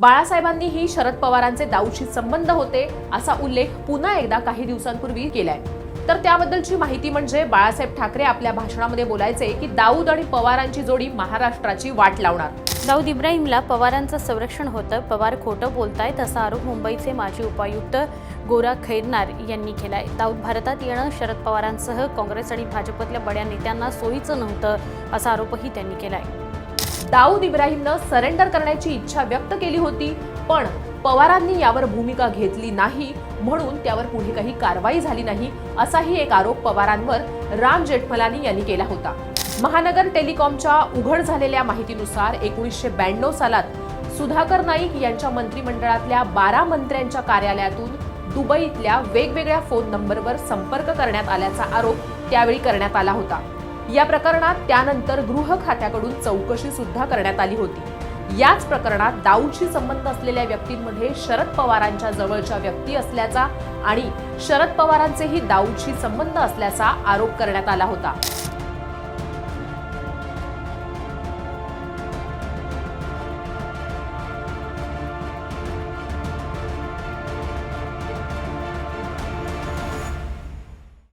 बाळासाहेबांनीही शरद पवारांचे दाऊदशी संबंध होते असा उल्लेख पुन्हा एकदा काही दिवसांपूर्वी केलाय. तर त्याबद्दलची माहिती म्हणजे बाळासाहेब ठाकरे आपल्या भाषणामध्ये बोलायचे की दाऊद आणि पवारांची जोडी महाराष्ट्राची वाट लावणार. दाऊद इब्राहिमला पवारांचं संरक्षण होतं पवार खोटं बोलतायत असा आरोप मुंबईचे माजी उपायुक्त गोरा खैरनार यांनी केलाय. दाऊद भारतात येणं शरद पवारांसह काँग्रेस आणि भाजपतल्या बड्या नेत्यांना सोयीचं नव्हतं असा आरोपही त्यांनी केलाय. दाऊद इब्राहिमनं सरेंडर करण्याची इच्छा व्यक्त केली होती पण पवारांनी यावर भूमिका घेतली नाही म्हणून त्यावर पुढे काही कारवाई झाली नाही असाही एक आरोप पवारांवर राम जेठमलानी यांनी केला होता. महानगर टेलिकॉमच्या उघड झालेल्या माहितीनुसार एकोणीसशे ब्याण्णव सालात सुधाकर नाईक यांच्या मंत्रिमंडळातल्या बारा मंत्र्यांच्या कार्यालयातून दुबईतल्या वेगवेगळ्या फोन नंबरवर संपर्क करण्यात आल्याचा आरोप त्यावेळी करण्यात आला होता. या प्रकरणात त्यानंतर गृह खात्याकडून चौकशी सुद्धा करण्यात आली होती. याच प्रकरणात दाऊदशी संबंध असलेल्या व्यक्तींमध्ये शरद पवारांच्या जवळच्या व्यक्ती असल्याचा आणि शरद पवारांचेही दाऊदशी संबंध असल्याचा आरोप करण्यात आला होता.